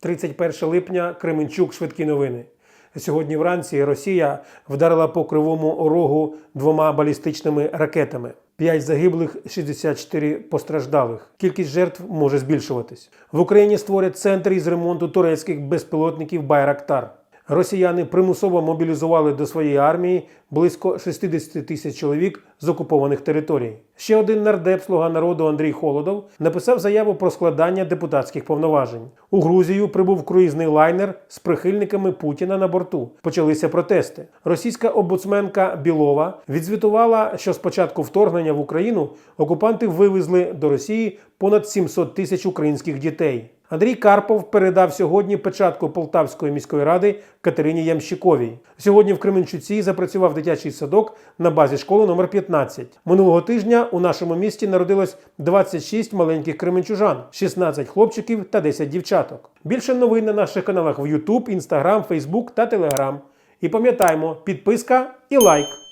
31 липня Кременчук. Швидкі новини. Сьогодні вранці Росія вдарила по кривому рогу двома балістичними ракетами. 5 загиблих, 64 постраждалих. Кількість жертв може збільшуватись. В Україні створять центр із ремонту турецьких безпілотників Байрактар. Росіяни примусово мобілізували до своєї армії близько 60 тисяч чоловік з окупованих територій. Ще один нардеп слуга народу Андрій Холодов написав заяву про складання депутатських повноважень. У Грузію прибув круїзний лайнер з прихильниками Путіна на борту. Почалися протести. Російська омбудсменка Білова відзвітувала, що з початку вторгнення в Україну окупанти вивезли до Росії понад 700 тисяч українських дітей. Андрій Карпов передав сьогодні печатку Полтавської міської ради Катерині Ямщиковій. Сьогодні в Кременчуці запрацював дитячий садок на базі школи номер 15. Минулого тижня у нашому місті народилось 26 маленьких кременчужан, 16 хлопчиків та 10 дівчаток. Більше новин на наших каналах в YouTube, Instagram, Facebook та Telegram. І пам'ятаймо, підписка і лайк.